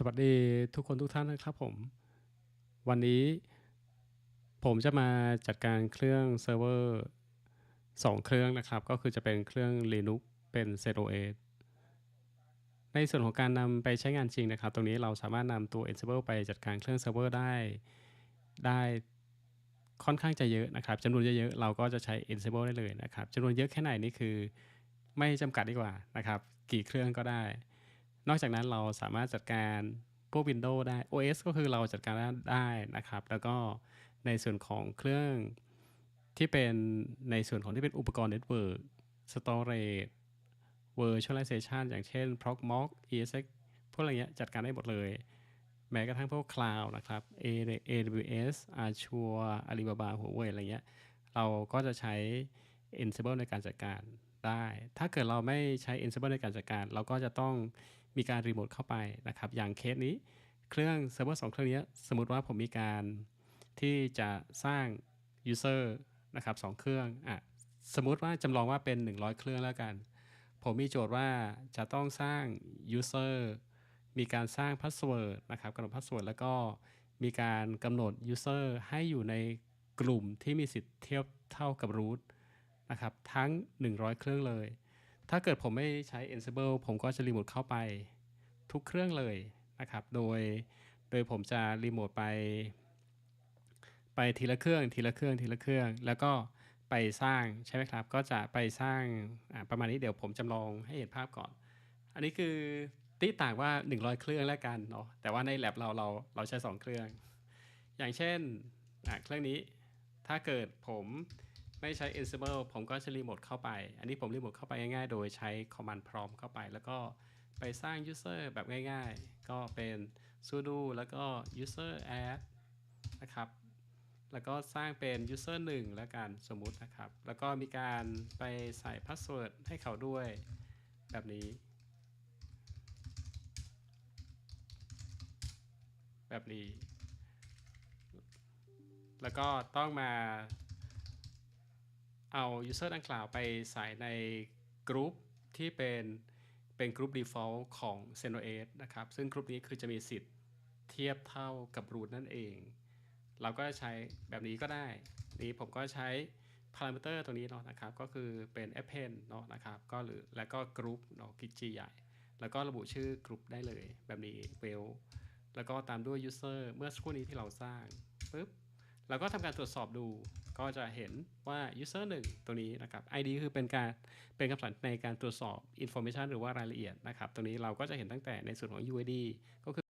สวัสดีทุกคนทุกท่านนะครับผม วันนี้ผมจะมาจัดการเครื่องเซิร์ฟเวอร์สองเครื่องนะครับ ก็คือจะเป็นเครื่อง Linux เป็น ZOS ในส่วนของการนำไปใช้งานจริงนะครับ ตรงนี้เราสามารถนำตัว Ansible ไปจัดการเครื่องเซิร์ฟเวอร์ได้ได้ค่อนข้างจะเยอะนะครับจำนวนเยอะๆเราก็จะใช้ Ansible ได้เลยนะครับจำนวนเยอะแค่ไหนนี่คือไม่จำกัดดีกว่านะครับ กี่เครื่องก็ได้ นอกจากนั้นเราสามารถจัดการพวก Windows ได้ OS ก็คือเราจัดการได้นะครับ แล้วก็ในส่วนของเครื่องที่เป็นในส่วนของที่เป็นอุปกรณ์ Network Storage Virtualization อย่างเช่น Proxmox ESX พวกอะไรเงี้ยจัดการได้หมดเลย แม้กระทั่งพวก Cloud นะครับ AWS Azure Alibaba Huawei อะไรเงี้ย เราก็จะใช้ Ansible ในการจัดการ ได้ ถ้าเกิดเราไม่ใช้ Ansible ในการจัดการ เราก็จะต้องมีการรีโมทเข้าไปนะครับ อย่างเคสนี้เครื่องเซิร์ฟเวอร์สองเครื่องนี้สมมติว่าผมมีการที่จะสร้าง user นะครับสองเครื่องอะสมมติว่าจำลองว่าเป็น 100 เครื่องแล้วกัน ผมมีโจทย์ว่าจะต้องสร้าง user มีการสร้าง password นะครับกำหนด password แล้วก็มีการกำหนด user ให้อยู่ในกลุ่มที่มีสิทธิ์เทียบเท่ากับ root นะครับทั้ง 100 เครื่องเลย ถ้าเกิดผมไม่ใช้ Ansible ผมก็จะรีโมทเข้าไปทุกเครื่องเลยนะครับ โดย โดยผมจะรีโมทไป ไปทีละเครื่องทีละเครื่องทีละเครื่อง แล้วก็ไปสร้างใช่ไหมครับ ก็จะไปสร้างประมาณนี้เดี๋ยวผมจำลองให้เห็นภาพก่อน อันนี้คือตีต่างว่า 100 เครื่องแล้วกันเนาะ แต่ว่าใน lab เราเราเราใช้ 2 เครื่อง อย่างเช่นเครื่องนี้ ถ้าเกิดผม ไม่ใช้ Ansible ผมก็จะรีโมทเข้าไป อันนี้ผมรีโมทเข้าไปง่ายๆ โดยใช้ command prompt เข้าไป แล้วก็ไปสร้าง user แบบง่ายๆ ก็เป็น sudo แล้วก็ user add นะครับ แล้วก็สร้างเป็น user 1 แล้วกันสมมุตินะครับ แล้วก็มีการไปใส่ password ให้เขาด้วยแบบนี้ แบบนี้ แล้วก็ต้องมา เอา user ดังกล่าวไปใส่ในกรุ๊ปที่เป็นเป็นกรุ๊ป default ของ CentOS นะครับ ซึ่งกรุ๊ปนี้คือจะมีสิทธิ์เทียบเท่ากับ root นั่นเอง เราก็ใช้แบบนี้ก็ได้ นี้ผมก็ใช้ parameter ตัวนี้เนาะนะครับ ก็คือเป็น append เนาะนะครับ ก็หรือแล้วก็ group เนาะ git g ใหญ่ แล้วก็ระบุชื่อกรุ๊ปได้เลย แบบนี้ well แล้วก็ตามด้วย user เมื่อสักครู่นี้ที่เราสร้างปุ๊บ เราก็ทำการตรวจสอบดูก็จะเห็นว่า user 1 ตัวนี้นะครับ ID คือเป็นการเป็นคำสั่งในการตรวจสอบ information หรือว่ารายละเอียดนะครับตัวนี้เราก็จะเห็นตั้งแต่ในส่วนของ UID ก็คือ